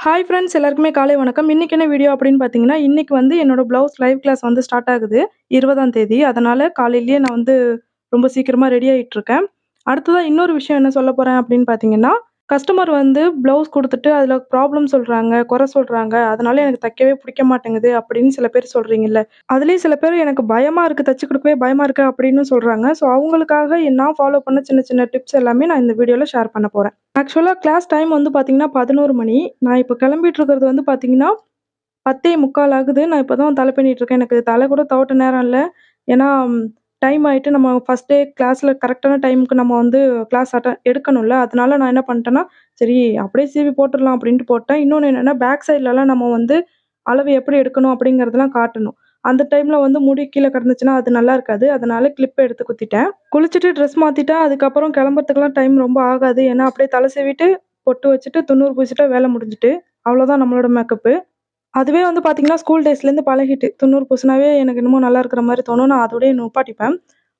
Hi friends எல்லாருக்குமே காலை வணக்கம். இன்றைக்கி என்ன வீடியோ அப்படின்னு பார்த்தீங்கன்னா, இன்னைக்கு வந்து என்னோடய ப்ளவுஸ் லைவ் கிளாஸ் வந்து ஸ்டார்ட் ஆகுது. 20ஆம் தேதி. அதனால் காலையிலேயே நான் வந்து ரொம்ப சீக்கிரமாக ரெடி ஆகிட்டுருக்கேன் அடுத்ததா இன்னொரு விஷயம் என்ன சொல்ல போகிறேன் அப்படின்னு பார்த்தீங்கன்னா, கஸ்டமர் வந்து ப்ளவுஸ் கொடுத்துட்டு அதில் ப்ராப்ளம் சொல்கிறாங்க குறை சொல்கிறாங்க அதனால எனக்கு தைக்கவே பிடிக்க மாட்டேங்குது அப்படின்னு சில பேர் சொல்கிறீங்கல்ல அதுலேயும் சில பேர் எனக்கு பயமாக இருக்குது தைச்சி கொடுக்கவே பயமாக இருக்குது அப்படின்னு சொல்கிறாங்க ஸோ அவங்களுக்காக நான் ஃபாலோ பண்ண சின்ன சின்ன டிப்ஸ் எல்லாமே நான் இந்த வீடியோவில் ஷேர் பண்ண போகிறேன் ஆக்சுவலாக கிளாஸ் டைம் வந்து பார்த்திங்கன்னா பதினோரு மணி. நான் இப்போ கிளம்பிட்டு இருக்கிறது வந்து பார்த்தீங்கன்னா 10:45 ஆகுது. நான் இப்போ தான் தலை இருக்கேன். எனக்கு தலை கூட தவட்ட நேரம் இல்லை ஏன்னா டைம் ஆகிட்டு நம்ம ஃபர்ஸ்ட் டே கிளாஸில் கரெக்டான டைமுக்கு நம்ம வந்து கிளாஸ் அட்ட எடுக்கணும்ல. அதனால நான் என்ன பண்ணிட்டேன்னா, சரி அப்படியே சீவி போட்டுடலாம் அப்படின்ட்டு போட்டேன். இன்னொன்று என்னென்னா பேக் சைட்லலாம் நம்ம வந்து அளவு எப்படி எடுக்கணும் அப்படிங்கிறதெல்லாம் காட்டணும். அந்த டைமில் வந்து முடி கீழே கிடந்துச்சுன்னா அது நல்லா இருக்காது. அதனால கிளிப் எடுத்து குத்திட்டேன். குளிச்சுட்டு ட்ரெஸ் மாற்றிட்டேன் அதுக்கப்புறம் கிளம்புறதுக்குலாம் டைம் ரொம்ப ஆகாது. ஏன்னா அப்படியே தலை சீவிட்டு, பொட்டு வச்சுட்டு, துண்ணூறு பூசிட்டா வேலை முடிஞ்சுட்டு. அவ்வளோதான் நம்மளோட மேக்கப்பு. அதுவே வந்து பார்த்தீங்கன்னா, ஸ்கூல் டேஸ்லேருந்து பழகிட்டு. தொண்ணூறு பூசினாவே எனக்கு என்னமோ நல்லா இருக்கிற மாதிரி தோணும். நான் அதோடயே நிப்பாட்டிப்பேன்.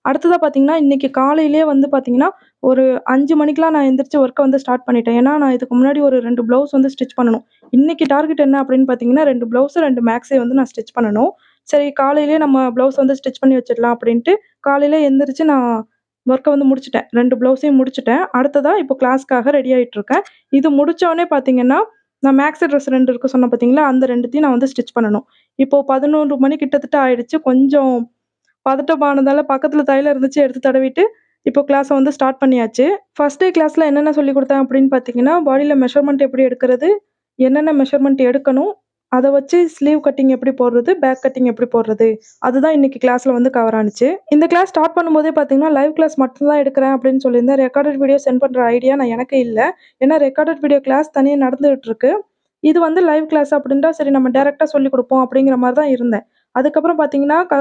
அடுத்ததா பார்த்தீங்கன்னா, இன்னைக்கு காலையிலேயே வந்து பார்த்தீங்கன்னா, ஒரு 5 மணிக்கெல்லாம் நான் எந்திரிச்சு ஒர்க்க வந்து ஸ்டார்ட் பண்ணிட்டேன். ஏன்னா, நான் இதுக்கு முன்னாடி ஒரு 2 ப்ளவுஸ் வந்து ஸ்டிச் பண்ணணும். இன்னைக்கு டார்கெட் என்ன அப்படின்னு பார்த்தீங்கன்னா, 2 ப்ளவுஸ், 2 மேக்ஸையும் வந்து நான் ஸ்டிச் பண்ணணும். சரி காலையிலேயே நம்ம ப்ளவுஸ் வந்து ஸ்டிச் பண்ணி வச்சிடலாம் அப்படின்ட்டு, காலையில எந்திரிச்சு நான் ஒர்க்க வந்து முடிச்சுட்டேன். 2 ப்ளவுஸையும் முடிச்சுட்டேன். அடுத்ததா இப்போ கிளாஸ்க்காக ரெடி ஆயிட்டுருக்கேன். இது முடிச்சோனே பார்த்தீங்கன்னா, நான் மேக்ஸி ட்ரெஸ் ரெண்டு இருக்குது சொன்னேன் பார்த்தீங்களா, அந்த ரெண்டுத்தையும் நான் வந்து ஸ்டிச் பண்ணணும். இப்போ 11 மணி கிட்டத்தட்ட ஆயிடுச்சு. கொஞ்சம் பதட்டமானதால் பக்கத்தில் தையில் இருந்துச்சு எடுத்து தடவிட்டு, இப்போ கிளாஸை வந்து ஸ்டார்ட் பண்ணியாச்சு. ஃபஸ்ட் டே கிளாஸில் என்னென்ன சொல்லிக் கொடுத்தேன் அப்படின்னு பார்த்தீங்கன்னா, பாடியில் மெஷர்மெண்ட் எப்படி எடுக்கிறது, என்னென்ன மெஷர்மெண்ட் எடுக்கணும், அதை வச்சு ஸ்லீவ் கட்டிங் எப்படி போடுறது, பேக் கட்டிங் எப்படி போடுறது, அதுதான் இன்னைக்கு கிளாஸில் வந்து கவர் ஆனிச்சு இந்த கிளாஸ் ஸ்டார்ட் பண்ணும்போதே பார்த்தீங்கன்னா, லைவ் கிளாஸ் மட்டும்தான் எடுக்கிறேன் அப்படின்னு சொல்லியிருந்தேன். ரெக்கார்டட் வீடியோ சென்ட் பண்ணுற ஐடியா நான் எனக்கு இல்லை ஏன்னா ரெக்கார்டட் வீடியோ கிளாஸ் தனியாக நடந்துகிட்ருக்கு இது வந்து லைவ் கிளாஸ் அப்படின்ட்டா சரி நம்ம டேரெக்டாக சொல்லிக் கொடுப்போம் அப்படிங்கிற மாதிரி தான் இருந்தேன். அதுக்கப்புறம் பார்த்தீங்கன்னா, க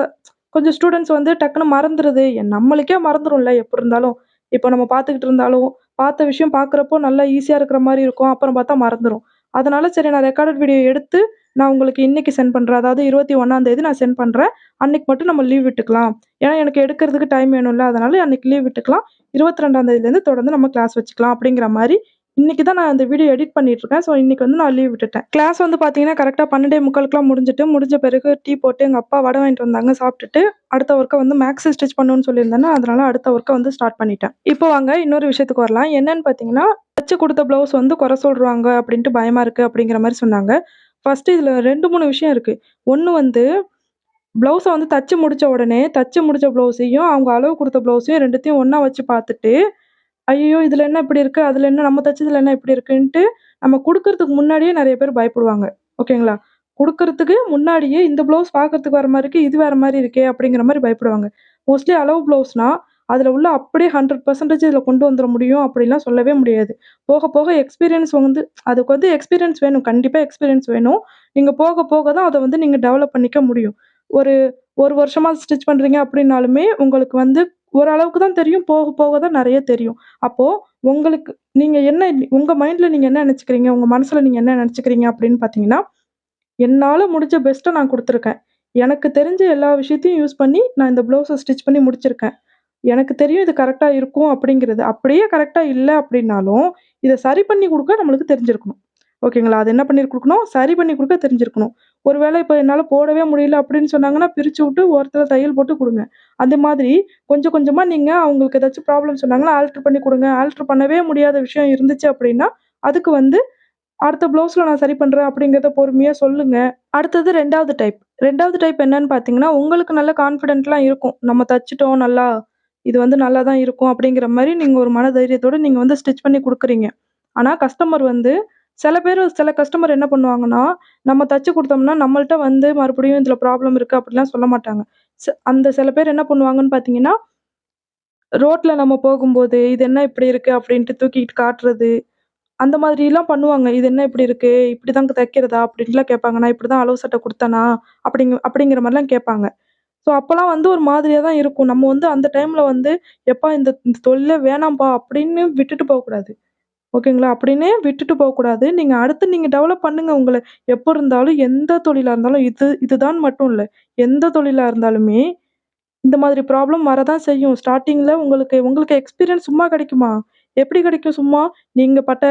கொஞ்சம் ஸ்டூடெண்ட்ஸ் வந்து டக்குனு மறந்துடுது நம்மளுக்கே மறந்துரும்ல எப்படி இருந்தாலும். இப்போ நம்ம பார்த்துக்கிட்டு இருந்தாலும், பார்த்த விஷயம் பார்க்குறப்போ நல்லா ஈஸியாக இருக்கிற மாதிரி இருக்கும். அப்புறம் பார்த்தா மறந்துடும் அதனால் சரி நான் ரெக்கார்டட் வீடியோ எடுத்து, நான் உங்களுக்கு இன்றைக்கி சென்ட் பண்ணுறேன் அதாவது இருபத்தி ஒன்றாந்தேதி நான் சென்ட் பண்ணுறேன் அன்னைக்கு மட்டும் நம்ம லீவ் விட்டுக்கலாம். ஏன்னா எனக்கு எடுக்கிறதுக்கு டைம் வேணும்ல. அதனால் அன்றைக்கி லீவ் விட்டுக்கலாம். 22ஆம் தேதியிலேருந்து தொடர்ந்து நம்ம கிளாஸ் வச்சுக்கலாம் அப்படிங்கிற மாதிரி இன்றைக்கி தான் நான் அந்த வீடியோ எடிட் பண்ணிட்டு இருக்கேன். ஸோ இன்றைக்கி வந்து நான் லீவ் விட்டுட்டேன். கிளாஸ் வந்து பார்த்தீங்கன்னா, பன்னெண்டே 12:45க்குலாம் முடிஞ்சுட்டு, முடிஞ்ச பிறகு டீ போட்டு எங்கள் அப்பா வடை வாங்கிட்டு வந்தாங்க. சாப்பிட்டுட்டு, அடுத்த ஒர்க்க வந்து மேக்ஸ் ஸ்டிச் பண்ணணும்னு சொல்லியிருந்தேன்னா, அதனால அடுத்த ஒர்க்கை வந்து ஸ்டார்ட் பண்ணிட்டேன். இப்போ வாங்க இன்னொரு விஷயத்துக்கு வரலாம். என்னன்னு பார்த்தீங்கன்னா, தச்சு கொடுத்த ப்ளவுஸ் வந்து குறை சொல்கிறாங்க அப்படின்ட்டு பயமாக இருக்குது அப்படிங்கிற மாதிரி சொன்னாங்க. ஃபஸ்ட்டு இதில் ரெண்டு மூணு விஷயம் இருக்குது ஒன்று வந்து ப்ளவுஸை வந்து தச்சு முடித்த உடனே, தச்சு முடித்த ப்ளவுஸையும், அவங்க அளவு கொடுத்த ப்ளவுஸையும் ரெண்டுத்தையும் ஒன்றா வச்சு பார்த்துட்டு, ஐயோ இதில் என்ன இப்படி இருக்குது அதில் என்ன நம்ம தச்சதில் என்ன இப்படி இருக்குன்ட்டு, நம்ம கொடுக்கறதுக்கு முன்னாடியே நிறைய பேர் பயப்படுவாங்க. ஓகேங்களா? கொடுக்கறதுக்கு முன்னாடியே இந்த ப்ளவுஸ் பார்க்கறதுக்கு வர மாதிரி இருக்குது இது வேறு மாதிரி இருக்கே அப்படிங்கிற மாதிரி பயப்படுவாங்க. மோஸ்ட்லி அளவு ப்ளவுஸ்னால் அதில் உள்ள அப்படியே ஹண்ட்ரட் பர்சன்டேஜ் இதில் கொண்டு வந்துட முடியும் அப்படிலாம் சொல்லவே முடியாது. போக போக எக்ஸ்பீரியன்ஸ் வந்து அதுக்கு வந்து எக்ஸ்பீரியன்ஸ் வேணும். கண்டிப்பாக எக்ஸ்பீரியன்ஸ் வேணும். நீங்கள் போக போக தான் அதை வந்து நீங்கள் டெவலப் பண்ணிக்க முடியும். ஒரு ஒரு வருஷமாக ஸ்டிச் பண்ணுறீங்க அப்படின்னாலுமே, உங்களுக்கு வந்து ஓரளவுக்கு தான் தெரியும். போக போக தான் நிறைய தெரியும். அப்போது உங்களுக்கு நீங்கள் என்ன உங்கள் மைண்டில் நீங்கள் என்ன நினச்சிக்கிறீங்க உங்கள் மனசில் நீங்கள் என்ன நினச்சிக்கிறீங்க அப்படின்னு பார்த்தீங்கன்னா, என்னால் முடிஞ்ச பெஸ்ட்டை நான் கொடுத்துருக்கேன் எனக்கு தெரிஞ்ச எல்லா விஷயத்தையும் யூஸ் பண்ணி, நான் இந்த ப்ளவுஸை ஸ்டிச் பண்ணி முடிச்சிருக்கேன். எனக்கு தெரியும் இது கரெக்டாக இருக்கும் அப்படிங்கிறது. அப்படியே கரெக்டாக இல்லை அப்படின்னாலும், இதை சரி பண்ணி கொடுக்க நம்மளுக்கு தெரிஞ்சிருக்கணும். ஓகேங்களா? அது என்ன பண்ணி கொடுக்கணும் சரி பண்ணி கொடுக்க தெரிஞ்சிருக்கணும். ஒரு வேளை என்னால் போடவே முடியல அப்படின்னு சொன்னாங்கன்னா, பிரித்து விட்டு ஓரத்துல தையல் போட்டு கொடுங்க அந்த மாதிரி கொஞ்சம் கொஞ்சமாக நீங்கள் அவங்களுக்கு ஏதாச்சும் ப்ராப்ளம் சொன்னாங்கன்னா, ஆல்ட்ரு பண்ணி கொடுங்க ஆல்ட்ரு பண்ணவே முடியாத விஷயம் இருந்துச்சு அப்படின்னா, அதுக்கு வந்து அடுத்த ப்ளவுஸில் நான் சரி பண்ணுறேன் அப்படிங்கிறத பொறுமையாக சொல்லுங்கள் அடுத்தது ரெண்டாவது டைப். ரெண்டாவது டைப் என்னன்னு பார்த்தீங்கன்னா, உங்களுக்கு நல்ல கான்ஃபிடென்ட்லாம் இருக்கும். நம்ம தச்சுட்டோம் நல்லா, இது வந்து நல்லா தான் இருக்கும் அப்படிங்கிற மாதிரி நீங்கள் ஒரு மனதைரியத்தோட நீங்கள் வந்து ஸ்டிச் பண்ணி கொடுக்குறீங்க ஆனா கஸ்டமர் வந்து சில பேரு சில கஸ்டமர் என்ன பண்ணுவாங்கன்னா, நம்ம தச்சு குடுத்தோம்னா, நம்மள்ட்ட வந்து மறுபடியும் இதில ப்ராப்ளம் இருக்கு அப்படிலாம் சொல்ல மாட்டாங்க. ச அந்த சில பேர் என்ன பண்ணுவாங்கன்னு பார்த்தீங்கன்னா, ரோட்ல நம்ம போகும்போது, "இது என்ன இப்படி இருக்கு?" அப்படின்ட்டு தூக்கிட்டு காட்டுறது. அந்த மாதிரிலாம் பண்ணுவாங்க. "இது என்ன இப்படி இருக்கு? இப்படி தான் தைக்கிறதா?" அப்படின்ட்டுலாம் கேட்பாங்க. "நான் இப்படி தான் அளவு சட்டை குடுத்தேனா?" அப்படிங்க அப்படிங்கிற மாரிலாம் கேட்பாங்க. ஸோ அப்போல்லாம் வந்து ஒரு மாதிரியாக தான் இருக்கும். நம்ம வந்து அந்த டைமில் வந்து, "எப்பா இந்த இந்த தொழிலே வேணாம்ப்பா" அப்படின்னு விட்டுட்டு போகக்கூடாது ஓகேங்களா? அப்படின்னே விட்டுட்டு போகக்கூடாது நீங்கள் அடுத்து நீங்கள் டெவலப் பண்ணுங்கள் உங்களை எப்போ இருந்தாலும் எந்த தொழிலாக இருந்தாலும் இது இதுதான் மட்டும் இல்லை எந்த தொழிலாக இருந்தாலுமே, இந்த மாதிரி ப்ராப்ளம் வரதான் செய்யும். ஸ்டார்டிங்கில் உங்களுக்கு உங்களுக்கு எக்ஸ்பீரியன்ஸ் சும்மா கிடைக்குமா? எப்படி கிடைக்கும் சும்மா? நீங்கள் பட்ட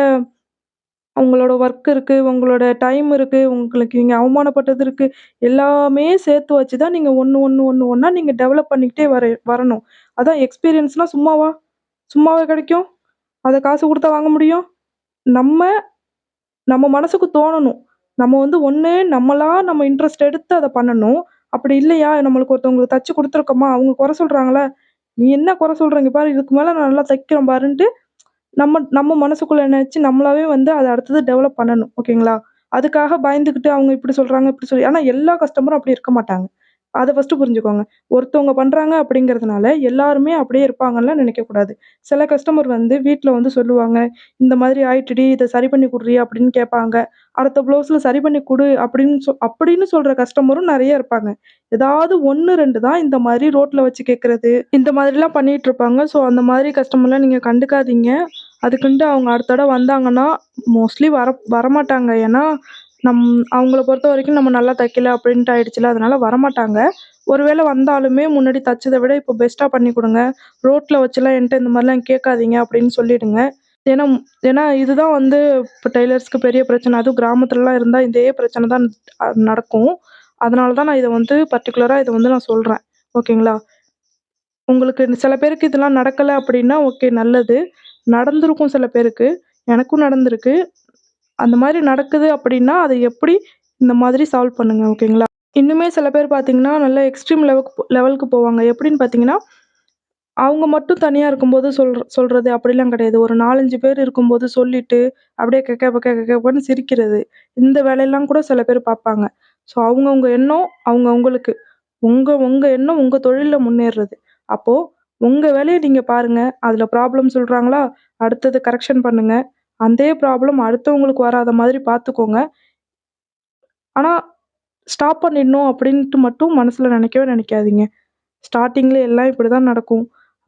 உங்களோட ஒர்க் இருக்குது உங்களோட டைம் இருக்குது உங்களுக்கு நீங்கள் அவமானப்பட்டது இருக்குது எல்லாமே சேர்த்து வச்சு தான் நீங்கள் ஒன்று ஒன்று ஒன்று ஒன்றா நீங்கள் டெவலப் பண்ணிக்கிட்டே வர வரணும். அதான் எக்ஸ்பீரியன்ஸ்னால் சும்மாவா? சும்மாவா கிடைக்கும்? அதை காசு கொடுத்தா வாங்க முடியும்? நம்ம நம்ம மனசுக்கு தோணணும். நம்ம வந்து ஒன்று நம்மளா நம்ம இன்ட்ரெஸ்ட் எடுத்து அதை பண்ணணும். அப்படி இல்லையா, நம்மளுக்கு ஒருத்தவங்களுக்கு தச்சு கொடுத்துருக்கோமா அவங்க குறை சொல்கிறாங்களே "நீ என்ன குறை சொல்கிறீங்க பாரு இதுக்கு மேலே நான் நல்லா தைக்கிறேன் பாருன்ட்டு" நம்ம நம்ம மனசுக்குள்ளே நினச்சி நம்மளாவே வந்து அதை அடுத்தது டெவலப் பண்ணணும். ஓகேங்களா? அதுக்காக பயந்துக்கிட்டு அவங்க இப்படி சொல்கிறாங்க இப்படி சொல்லி ஆனால் எல்லா கஸ்டமரும் அப்படி இருக்க மாட்டாங்க. அதை ஃபஸ்ட்டு புரிஞ்சுக்கோங்க. ஒருத்தவங்க பண்ணுறாங்க அப்படிங்கிறதுனால எல்லாருமே அப்படியே இருப்பாங்கன்லாம் நினைக்கக்கூடாது. சில கஸ்டமர் வந்து வீட்டில் வந்து சொல்லுவாங்க, "இந்த மாதிரி ஆயிட்டுடி, இதை சரி பண்ணி குட்றி" அப்படின்னு கேட்பாங்க. அடுத்த ப்ளவுஸில் சரி பண்ணி கொடு அப்படின்னு சொ அப்படின்னு சொல்கிற கஸ்டமரும் நிறைய இருப்பாங்க. ஏதாவது 1, 2 தான் இந்த மாதிரி ரோட்டில் வச்சு கேட்குறது இந்த மாதிரிலாம் பண்ணிகிட்ருப்பாங்க இருப்பாங்க. ஸோ அந்த மாதிரி கஸ்டமர்லாம் நீங்கள் கண்டுக்காதீங்க. அதுக்குன்ட்டு அவங்க அடுத்த தடவை வந்தாங்கன்னா, மோஸ்ட்லி வர வரமாட்டாங்க. ஏன்னா, நம் அவங்கள பொறுத்த வரைக்கும் நம்ம நல்லா தைக்கல அப்படின்ட்டு ஆயிடுச்சுல அதனால வரமாட்டாங்க. ஒருவேளை வந்தாலுமே முன்னாடி தைச்சதை விட இப்போ பெஸ்ட்டாக பண்ணி கொடுங்க ரோட்டில் வச்சுலாம் என்கிட்ட இந்த மாதிரிலாம் கேட்காதீங்க அப்படின்னு சொல்லிவிடுங்க ஏன்னா ஏன்னா இதுதான் வந்து இப்போ டெய்லர்ஸ்க்கு பெரிய பிரச்சனை. அதுவும் கிராமத்துலலாம் இருந்தால் இதே பிரச்சனை தான் நடக்கும். அதனால தான் நான் இதை வந்து பர்டிகுலராக இதை வந்து நான் சொல்கிறேன் ஓகேங்களா? உங்களுக்கு சில பேருக்கு இதெல்லாம் நடக்கலை அப்படின்னா, ஓகே நல்லது. நடந்திருக்கும் சில பேருக்கு. எனக்கும் நடந்திருக்கு. அந்த மாதிரி நடக்குது அப்படின்னா, அதை எப்படி இந்த மாதிரி சால்வ் பண்ணுங்க. ஓகேங்களா? இன்னுமே சில பேர் பார்த்தீங்கன்னா, நல்ல எக்ஸ்ட்ரீம் லெவலுக்கு லெவலுக்கு போவாங்க. எப்படின்னு பார்த்தீங்கன்னா, அவங்க மட்டும் தனியாக இருக்கும்போது சொல்கிற சொல்கிறது அப்படிலாம் கிடையாது. ஒரு 4, 5 பேர் இருக்கும்போது சொல்லிட்டு, அப்படியே கெக்க பக்க கெக்க சிரிக்கிறது. இந்த வேலையெல்லாம் கூட சில பேர் பார்ப்பாங்க. ஸோ அவங்கவுங்க எண்ணம் அவங்கவுங்களுக்கு உங்கள் உங்கள் எண்ணம் உங்கள் தொழிலில் முன்னேறுறது. அப்போ உங்கள் வேலையை நீங்கள் பாருங்கள் அதில் ப்ராப்ளம் சொல்கிறாங்களா அடுத்தது கரெக்ஷன் பண்ணுங்கள் அதே ப்ராப்ளம் அடுத்தவங்களுக்கு வராத மாதிரி பார்த்துக்கோங்க. ஆனால் ஸ்டாப் பண்ணிடணும் அப்படின்ட்டு மட்டும் மனசில் நினைக்கவே நினைக்காதீங்க. ஸ்டார்டிங்கில் எல்லாம் இப்படி தான் நடக்கும்.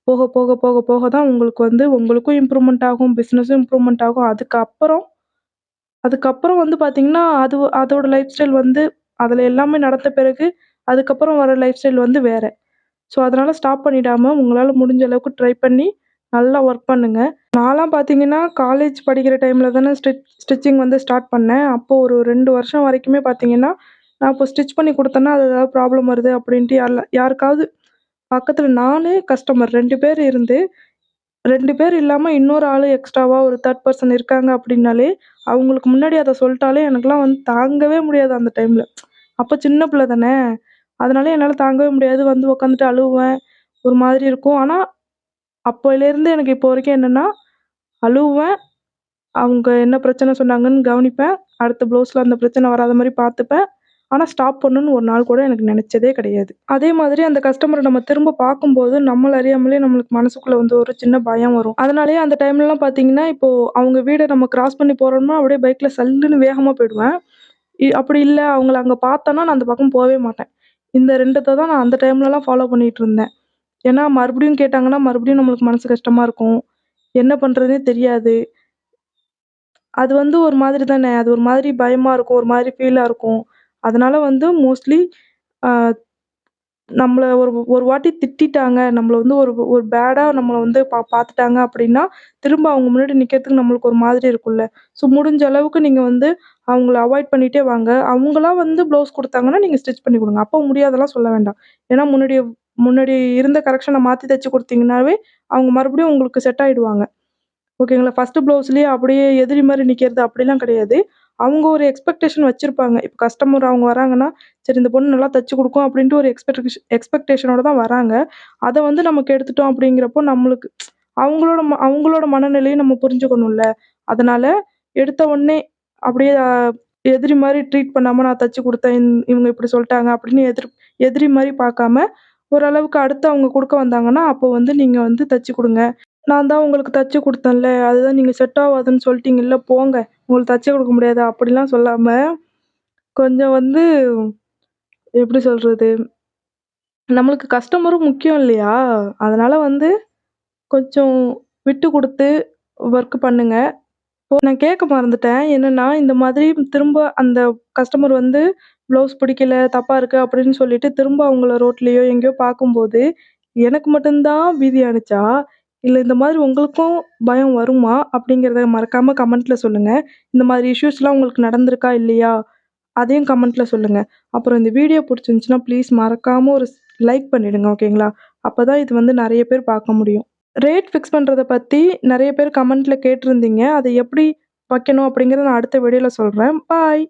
போக, போக, போக, போக தான் உங்களுக்கு வந்து உங்களுக்கும் இம்ப்ரூவ்மெண்ட் ஆகும். பிஸ்னஸும் இம்ப்ரூவ்மெண்ட் ஆகும். அதுக்கப்புறம் அதுக்கப்புறம் வந்து பார்த்திங்கன்னா அது அதோட லைஃப் ஸ்டைல் வந்து அதில் எல்லாமே நடந்த பிறகு, அதுக்கப்புறம் வர லைஃப் ஸ்டைல் வந்து வேறு ஸோ அதனால் ஸ்டாப் பண்ணிடாமல் உங்களால் முடிஞ்ச அளவுக்கு ட்ரை பண்ணி நல்லா ஒர்க் பண்ணுங்கள் நான்லாம் பார்த்தீங்கன்னா, காலேஜ் படிக்கிற டைமில் தானே ஸ்டிச் ஸ்டிச்சிங் வந்து ஸ்டார்ட் பண்ணேன். அப்போ ஒரு ரெண்டு வருஷம் வரைக்குமே பார்த்தீங்கன்னா, நான் இப்போ ஸ்டிச் பண்ணி கொடுத்தேன்னா அது ஏதாவது ப்ராப்ளம் வருது அப்படின்ட்டு யாரில் யாருக்காவது பக்கத்தில் நானு, கஸ்டமர் ரெண்டு பேர் இருந்து ரெண்டு பேர் இல்லாமல் இன்னொரு ஆள் எக்ஸ்ட்ராவாக ஒரு தேர்ட் பர்சன் இருக்காங்க அப்படின்னாலே, அவங்களுக்கு முன்னாடி அதை சொல்லிட்டாலே எனக்குலாம் வந்து தாங்கவே முடியாது அந்த டைமில் அப்போ சின்ன பிள்ளை தானே. அதனால என்னால் தாங்கவே முடியாது. வந்து உட்காந்துட்டு அழுவேன். ஒரு மாதிரி இருக்கும். ஆனால் அப்போலேருந்து எனக்கு இப்போ வரைக்கும் என்னென்னா அழுவேன். அவங்க என்ன பிரச்சனை சொன்னாங்கன்னு கவனிப்பேன். அடுத்த ப்ளவுஸில் அந்த பிரச்சனை வராத மாதிரி பார்த்துப்பேன். ஆனால் ஸ்டாப் பண்ணுன்னு ஒரு நாள் கூட எனக்கு நினச்சதே கிடையாது. அதே மாதிரி அந்த கஸ்டமரை நம்ம திரும்ப பார்க்கும்போது, நம்மள அறியாமலே நம்மளுக்கு மனசுக்குள்ளே வந்து ஒரு சின்ன பயம் வரும். அதனாலேயே அந்த டைம்லலாம் பார்த்தீங்கன்னா, இப்போது அவங்க வீடை நம்ம கிராஸ் பண்ணி போகிறோம்னா அப்படியே பைக்கில் சல்லுன்னு வேகமாக போயிடுவேன். இ அப்படி இல்லை அவங்கள அங்கே பார்த்தோன்னா நான் அந்த பக்கம் போகவே மாட்டேன். இந்த ரெண்டத்தை தான் நான் அந்த டைம்லலாம் ஃபாலோ பண்ணிகிட்டு இருந்தேன். ஏன்னா, மறுபடியும் கேட்டாங்கன்னா, மறுபடியும் நம்மளுக்கு மனசு கஷ்டமாக இருக்கும். என்ன பண்ணுறதுனே தெரியாது. அது வந்து ஒரு மாதிரி தானே. அது ஒரு மாதிரி பயமாக இருக்கும். ஒரு மாதிரி ஃபீலாக இருக்கும். அதனால் வந்து மோஸ்ட்லி நம்மளை ஒரு ஒரு வாட்டி திட்டிட்டாங்க. நம்மளை வந்து ஒரு ஒரு பேடாக நம்மளை வந்து பா பார்த்துட்டாங்க அப்படின்னா, திரும்ப அவங்க முன்னாடி நிற்கிறதுக்கு நம்மளுக்கு ஒரு மாதிரி இருக்கும்ல. ஸோ முடிஞ்ச அளவுக்கு நீங்கள் வந்து அவங்கள அவாய்ட் பண்ணிகிட்டே வாங்க. அவங்களாம் வந்து ப்ளவுஸ் கொடுத்தாங்கன்னா நீங்கள் ஸ்டிச் பண்ணி கொடுங்க அப்போ முடியாதெல்லாம் சொல்ல வேண்டாம். ஏன்னா முன்னாடி முன்னாடி இருந்த கரெக்ஷனை மாற்றி தைச்சி குடுத்தீங்கன்னாவே, அவங்க மறுபடியும் உங்களுக்கு செட் ஆகிடுவாங்க ஓகேங்களா? ஃபர்ஸ்ட்டு ப்ளவுஸ்லேயே அப்படியே எதிரி மாதிரி நிற்கிறது அப்படிலாம் கிடையாது. அவங்க ஒரு எக்ஸ்பெக்டேஷன் வச்சுருப்பாங்க இப்போ கஸ்டமர் அவங்க வராங்கன்னா, சரி இந்த பொண்ணு நல்லா தச்சு கொடுக்கும் அப்படின்ட்டு ஒரு எக்ஸ்பெக்டேஷன் எக்ஸ்பெக்டேஷனோட தான் வராங்க. அதை வந்து நமக்கு எடுத்துட்டோம் அப்படிங்கிறப்போ நம்மளுக்கு அவங்களோட ம அவங்களோட மனநிலையும் நம்ம புரிஞ்சுக்கணும்ல. அதனால் எடுத்த உடனே அப்படியே எதிரி மாதிரி ட்ரீட் பண்ணாமல் நான் தைச்சி கொடுத்தேன் இவங்க இப்படி சொல்லிட்டாங்க அப்படின்னு எதிர் எதிரி மாதிரி பார்க்காம, ஓரளவுக்கு அடுத்து அவங்க கொடுக்க வந்தாங்கன்னா, அப்போ வந்து நீங்கள் வந்து தச்சு கொடுங்க நான் தான் உங்களுக்கு தச்சு கொடுத்தேன்ல அதுதான் நீங்கள் செட் ஆகாதுன்னு சொல்லிட்டீங்கல்ல போங்க. உங்களுக்கு தச்சு கொடுக்க முடியாது அப்படிலாம் சொல்லாம, கொஞ்சம் வந்து எப்படி சொல்றது? நம்மளுக்கு கஸ்டமரும் முக்கியம் இல்லையா? அதனால வந்து கொஞ்சம் விட்டு கொடுத்து ஒர்க் பண்ணுங்க. நான் கேட்க மறந்துட்டேன். என்னன்னா, இந்த மாதிரி திரும்ப அந்த கஸ்டமர் வந்து ப்ளவுஸ் பிடிக்கல, தப்பாக இருக்குது அப்படின்னு சொல்லிட்டு திரும்ப அவங்கள ரோட்லேயோ எங்கேயோ பார்க்கும்போது, எனக்கு மட்டும்தான் பீதி ஆனுச்சா? இல்லை இந்த மாதிரி உங்களுக்கும் பயம் வருமா? அப்படிங்கிறத மறக்காமல் கமெண்ட்டில் சொல்லுங்கள் இந்த மாதிரி இஷ்யூஸ்லாம் உங்களுக்கு நடந்திருக்கா? இல்லையா? அதையும் கமெண்ட்டில் சொல்லுங்கள் அப்புறம் இந்த வீடியோ பிடிச்சிருந்துச்சின்னா ப்ளீஸ் மறக்காமல் ஒரு ஸ் லைக் பண்ணிவிடுங்க ஓகேங்களா? அப்போ தான் இது வந்து நிறைய பேர் பார்க்க முடியும். ரேட் ஃபிக்ஸ் பண்ணுறதை பற்றி நிறைய பேர் கமெண்ட்டில் கேட்டிருந்தீங்க. அதை எப்படி வைக்கணும் அப்படிங்கிறத நான் அடுத்த வீடியோவில் சொல்கிறேன் பாய்.